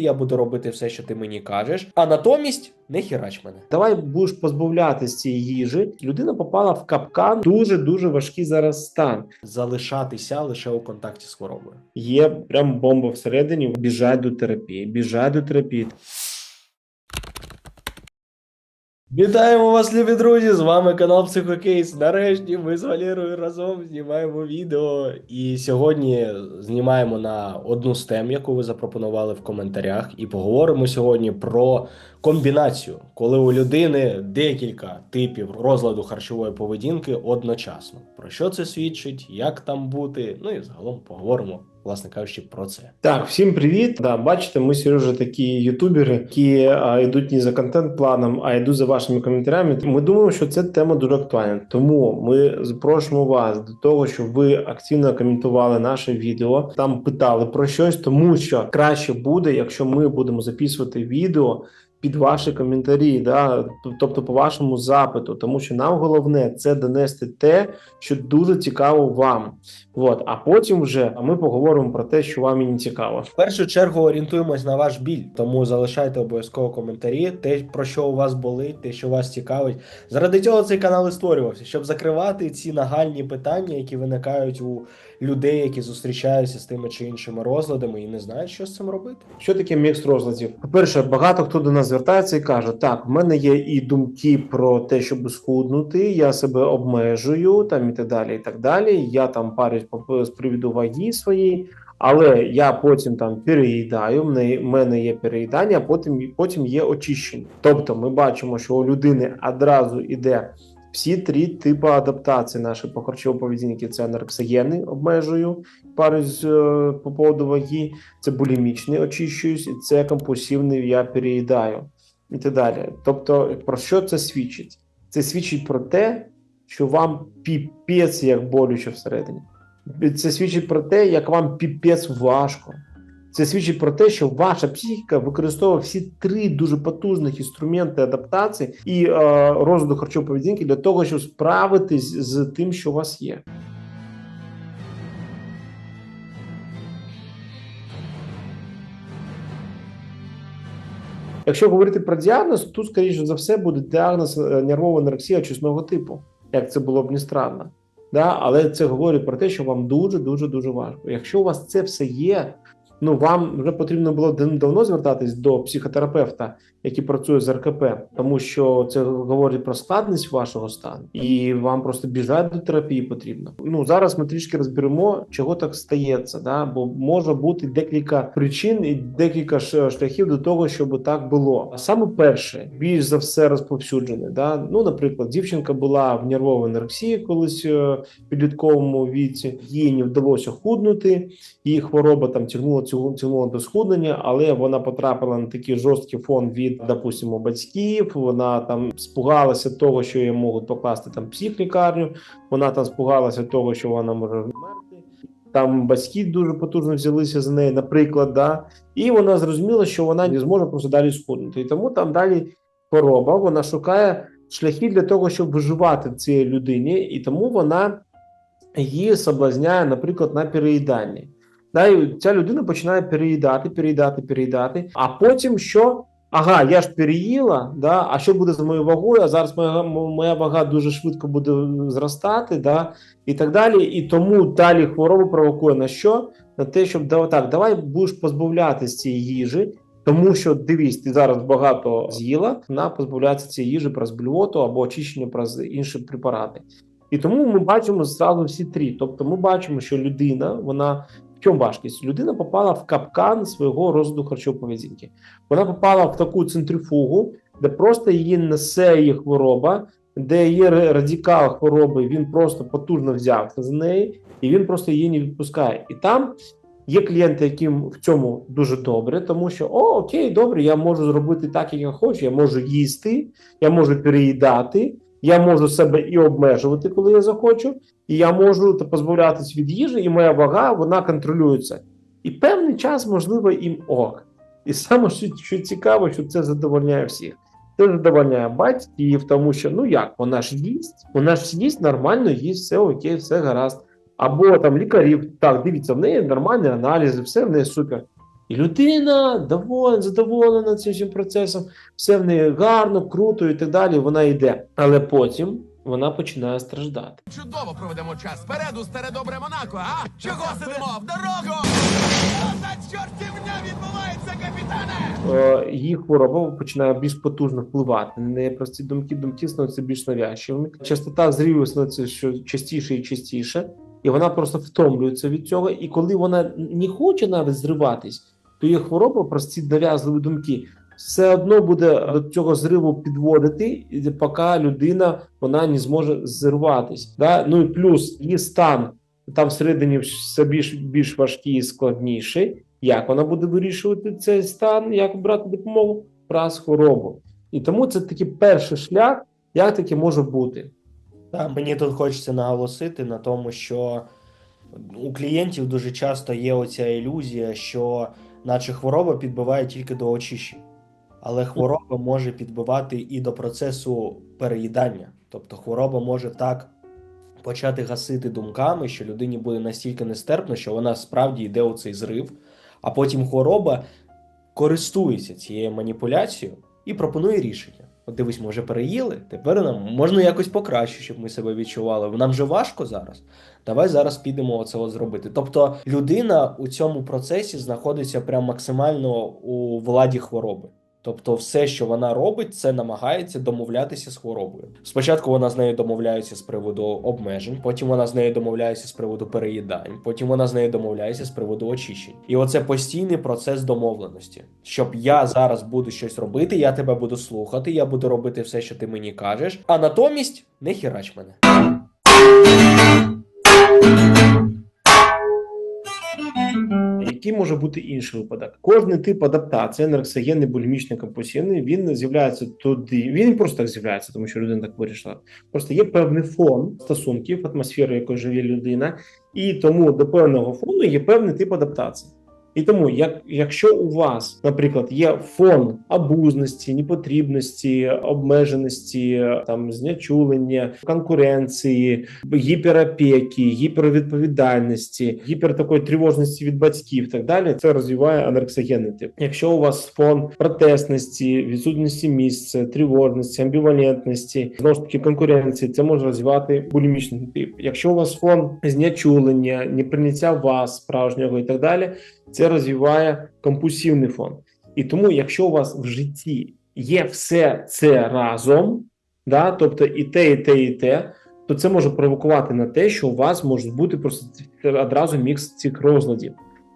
Я буду робити все, що ти мені кажеш, а натомість не хірач мене. Давай будеш позбавлятися цієї їжі. Людина попала в капкан. Дуже дуже важкий зараз стан. Залишатися лише у контакті з хворобою. Є прям бомба всередині. Біжать до терапії, біжать до терапії. Вітаємо вас, любі друзі! З вами канал Психокейс. Нарешті ми з Валерою разом знімаємо відео. І сьогодні знімаємо на одну з тем, яку ви запропонували в коментарях. І поговоримо сьогодні про комбінацію, коли у людини декілька типів розладу харчової поведінки одночасно. Про що це свідчить, як там бути? Ну і загалом поговоримо, власне кажучи, про це. Так, всім привіт. Да, бачите, ми Сережа такі ютубери, які а, йдуть не за контент-планом, а йдуть за вашими коментарями. Ми думаємо, що ця тема дуже актуальна. Тому ми запрошуємо вас до того, щоб ви активно коментували наше відео, там питали про щось, тому що краще буде, якщо ми будемо записувати відео. Під ваші коментарі, да, тобто по вашому запиту, тому що нам головне це донести те, що дуже цікаво вам. От, а потім вже ми поговоримо про те, що вам і не цікаво. В першу чергу орієнтуємось на ваш біль, тому залишайте обов'язково коментарі, те, про що у вас болить, те, що вас цікавить. Заради цього цей канал і створювався, щоб закривати ці нагальні питання, які виникають у людей, які зустрічаються з тими чи іншими розладами і не знають, що з цим робити. Що таке мікс розладів? По-перше, багато хто до нас звертається і каже: так, в мене є і думки про те, щоб схуднути, я себе обмежую там і так далі. І так далі. Я там парюсь по- з приводу ваги своєї. Але я потім там переїдаю, в мене є переїдання, потім, потім є очищення. Тобто ми бачимо, що у людини одразу йде всі три типи адаптації нашої по харчовій поведінки: це анарексогенний, обмежую парюсь е, по поводу ваги, це булімічний, очищуюсь, і це компульсивний, я переїдаю і так далі. Тобто, про що це свідчить? Це свідчить про те, що вам піпець як болюче всередині. Це свідчить про те, як вам піпець важко. Це свідчить про те, що ваша психіка використовує всі три дуже потужних інструменти адаптації і е, розвитку харчової поведінки для того, щоб справитись з тим, що у вас є. Якщо говорити про діагноз, тут, скоріше за все, буде діагноз е, нервова анорексія очисного типу, як це було б не странно. Да? Але це говорить про те, що вам дуже дуже дуже важко. Якщо у вас це все є, ну вам вже потрібно було дав- давно звертатись до психотерапевта, який працює з РКП, тому що це говорить про складність вашого стану, і вам просто біжати до терапії потрібно. Ну зараз ми трішки розберемо, чого так стається, да? бо може бути декілька причин і декілька шляхів до того, щоб так було. Саме перше, більш за все розповсюджене. Да? Ну, наприклад, дівчинка була в нервовій анорексії колись е, в підлітковому віці, їй не вдалося худнути, її хвороба там тягнула тягнула до схуднення, але вона потрапила на такий жорсткий фон від, допустимо, батьків. Вона там спугалася того, що її можуть покласти там психлікарню. Вона там спугалася того, що вона може вмерти. Там батьки дуже потужно взялися за неї, наприклад, да, і вона зрозуміла, що вона не зможе просто далі схуднути. І тому там далі хвороба, вона шукає шляхи для того, щоб виживати цій людині, і тому вона її соблазняє, наприклад, на переїданні. Да, і ця людина починає переїдати, переїдати, переїдати. А потім що? Ага, я ж переїла, да, а що буде з моєю вагою? А зараз моя, моя вага дуже швидко буде зростати, да, і так далі. І тому далі хвороба провокує на що? На те, щоб так, давай будеш позбавлятися цієї їжі, тому що дивись, ти зараз багато з'їла, вона позбавляється цієї їжі про блювоту або очищення про інші препарати. І тому ми бачимо зразу всі три. Тобто, ми бачимо, що людина, вона в чому важкість? Людина попала в капкан свого розладу харчової поведінки. Вона попала в таку центрифугу, де просто її несе її хвороба, де є радикал хвороби, він просто потужно взявся з неї, і він просто її не відпускає. І там є клієнти, яким в цьому дуже добре, тому що о, окей, добре, я можу зробити так, як я хочу, я можу їсти, я можу переїдати, я можу себе і обмежувати, коли я захочу, і я можу та позбавлятись від їжі, і моя вага вона контролюється. І певний час, можливо, їм ок. І саме що, що цікаво, що це задовольняє всіх. Це задовольняє батьків, тому що ну як, вона ж їсть, вона ж їсть нормально, їсть, все окей, все гаразд. Або там лікарів, так, дивіться, в неї нормальні аналізи, все в неї супер. І людина доволена, задоволена цим всім процесом, все в неї гарно, круто і так далі. Вона йде. Але потім вона починає страждати. Чудово проведемо час. Впереду старе добре Монако, а? Чого сидимо? В дорогу! Що за чортівня відбувається, капітане? Е, Її хвороба починає більш потужно впливати. Не прості думки, думки становляться більш навязчивими. Частота зріву становиться що частіше і частіше, і вона просто втомлюється від цього. І коли вона не хоче навіть зриватись, то її хвороба, прості нав'язливі думки, все одно буде до цього зриву підводити, поки людина вона не зможе зірватись. Да? Ну і плюс її стан там всередині все більш, більш важкий і складніший. Як вона буде вирішувати цей стан, як брати допомогу? Раз хворобу. І тому це такий перший шлях, як таке може бути. Так, мені тут хочеться наголосити на тому, що у клієнтів дуже часто є оця ілюзія, що наче хвороба підбиває тільки до очищень, але хвороба може підбивати і до процесу переїдання. Тобто хвороба може так почати гасити думками, що людині буде настільки нестерпно, що вона справді йде у цей зрив, а потім хвороба користується цією маніпуляцією і пропонує рішення. От дивись, ми вже переїли, тепер нам можна якось покраще, щоб ми себе відчували. Нам же важко зараз. Давай зараз підемо от зробити. Тобто людина у цьому процесі знаходиться прям максимально у владі хвороби. Тобто, все, що вона робить, це намагається домовлятися з хворобою. Спочатку вона з нею домовляється з приводу обмежень, потім вона з нею домовляється з приводу переїдань, потім вона з нею домовляється з приводу очищень. І оце постійний процес домовленості. Щоб я зараз буду щось робити, я тебе буду слухати, я буду робити все, що ти мені кажеш, а натомість не хірач мене. Який може бути інший випадок? Кожний тип адаптації, анорексогенний, булімічний, компульсивний, він з'являється туди. Він просто так з'являється, тому що людина так вирішила. Просто є певний фон стосунків, атмосфери, якої живе людина, і тому до певного фону є певний тип адаптації. І тому, як, якщо у вас, наприклад, є фон абузності, непотрібності, обмеженості, там знячулення, конкуренції, гіперопеки, гіпервідповідальності, гіпер такої тривожності від батьків, так далі, це розвиває анорексогенний тип. Якщо у вас фон протестності, відсутності місця, тривожності, амбівалентності, знову ж таки конкуренції, це може розвивати булімічний тип. Якщо у вас фон знячулення, неприйняття вас справжнього і так далі це розвиває компульсивний фон. І тому, якщо у вас в житті є все це разом, да, тобто і те, і те, і те, то це може провокувати на те, що у вас може бути просто одразу мікс цих розладів.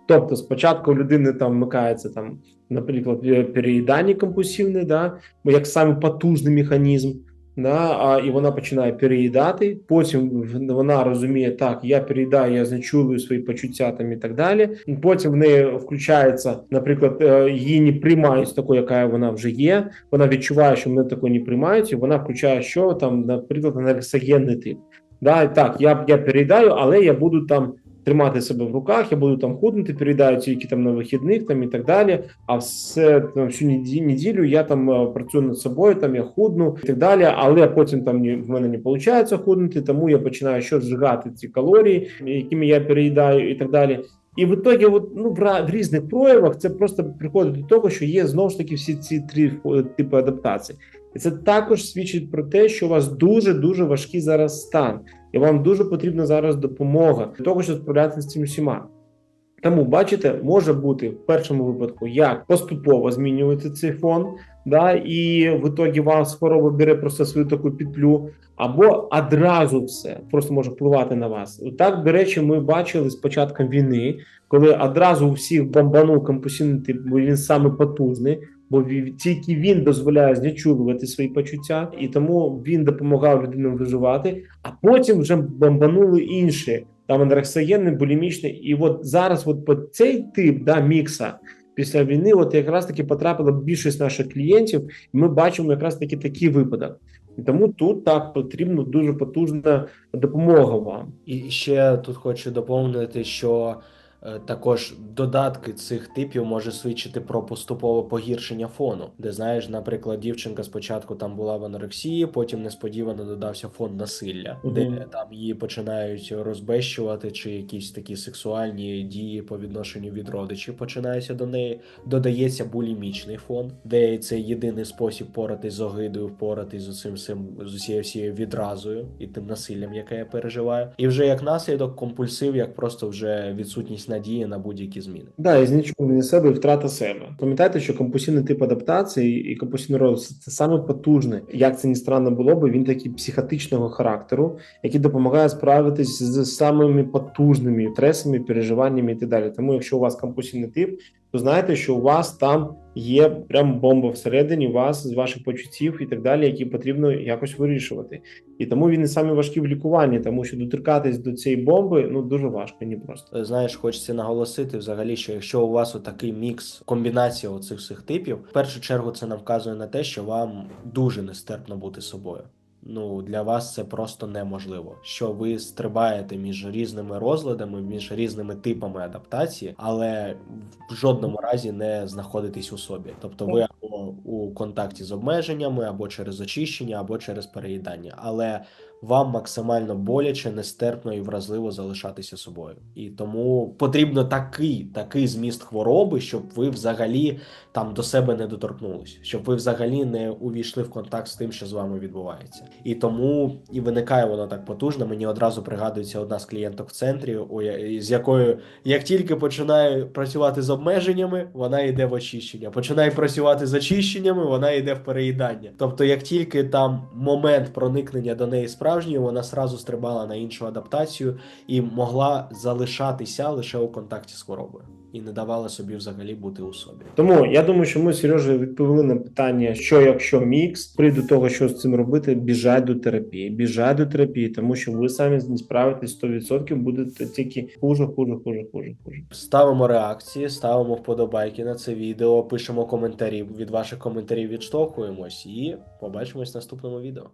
Тобто, спочатку у людини там вмикається там, наприклад, переїдання компульсивне, да, як саме потужний механізм. Да, а, і вона починає переїдати. Потім вона розуміє, так, я переїдаю, я знечулюю свої почуття там і так далі. Потім в неї включається, наприклад, е, її не приймають такою, яка вона вже є. Вона відчуває, що мене такої не приймають, і вона включає, що там, наприклад, анарексогенний тип. Да, так, я я переїдаю, але я буду там тримати себе в руках, я буду там худнути, переїдаю тільки там на вихідних там і так далі. А все там всю неділю я там е, працюю над собою, там я худну і так далі. Але потім там в мене не виходить худнути, тому я починаю що зжигати ці калорії, якими я переїдаю, і так далі. І в ітогі, от, ну, в різних проявах це просто приходить до того, що є знову ж таки всі ці три типи адаптації. І це також свідчить про те, що у вас дуже дуже важкий зараз стан, і вам дуже потрібна зараз допомога для того, щоб справлятися з цим всіма. Тому, бачите, може бути в першому випадку, як поступово змінювати цей фон, да, і в ітогі вас хвороба бере просто свою таку петлю, або одразу все просто може впливати на вас. Так, до речі, ми бачили з початком війни, коли одразу всіх бомбанув компульсивний тип, бо він саме потужний. Бо тільки він дозволяє знечулювати свої почуття, і тому він допомагав людинам виживати. А потім вже бомбанули інші там анорексогенний, булімічний. І от зараз, от по цей тип да, мікса після війни, от якраз таки потрапила більшість наших клієнтів, і ми бачимо якраз таки такий випадок. І тому тут так потрібна дуже потужна допомога вам. І ще тут хочу доповнити, що Також додатки цих типів може свідчити про поступове погіршення фону, де знаєш, наприклад, дівчинка спочатку там була в анорексії, потім несподівано додався фон насилля, Мгм. де там її починають розбещувати, чи якісь такі сексуальні дії по відношенню від родичів починаються до неї. Додається булімічний фон, де це єдиний спосіб поратись з огидою, впоратись з усім цим з усією всією відразою і тим насиллям, яке я переживаю. І вже як наслідок компульсив, як просто вже відсутність надії на будь-які зміни. Да, і знищування себе і втрата себе. Пам'ятайте, що компульсивний тип адаптації і компульсивний розвиток це саме потужне. Як це ні странно було би, він такий психотичного характеру, який допомагає справитись з самими потужними стресами, переживаннями і так далі. Тому, якщо у вас компульсивний тип, то знайте, що у вас там є прям бомба всередині вас з ваших почуттів і так далі, які потрібно якось вирішувати. І тому він і саме важкий в лікуванні, тому що доторкатись до цієї бомби ну дуже важко, не просто. Е, Знаєш, хочеться наголосити взагалі, що якщо у вас отакий мікс, комбінація оцих всіх типів, в першу чергу це нам вказує на те, що вам дуже нестерпно бути собою. Ну для вас це просто неможливо. Що ви стрибаєте між різними розладами, між різними типами адаптації, але в жодному разі не знаходитесь у собі. Тобто ви або у контакті з обмеженнями, або через очищення, або через переїдання. Але вам максимально боляче, нестерпно і вразливо залишатися собою. І тому потрібно такий, такий зміст хвороби, щоб ви взагалі там до себе не доторкнулись, щоб ви взагалі не увійшли в контакт з тим, що з вами відбувається. І тому і виникає воно так потужно. Мені одразу пригадується одна з клієнток в центрі, з якою як тільки починає працювати з обмеженнями, вона йде в очищення. Починає працювати з очищеннями, вона йде в переїдання. Тобто, як тільки там момент проникнення до неї справжньої, вона сразу стрибала на іншу адаптацію і могла залишатися лише у контакті з хворобою. І не давала собі взагалі бути у собі. Тому я думаю, що ми з Сережею відповіли на питання, що якщо мікс, прийду до того, що з цим робити, біжать до терапії, біжать до терапії, тому що ви самі не справитесь 100%, будете тільки хуже, хуже, хуже, хуже, хуже. Ставимо реакції, ставимо вподобайки на це відео, пишемо коментарі. Від ваших коментарів відштовхуємось і побачимось в наступному відео.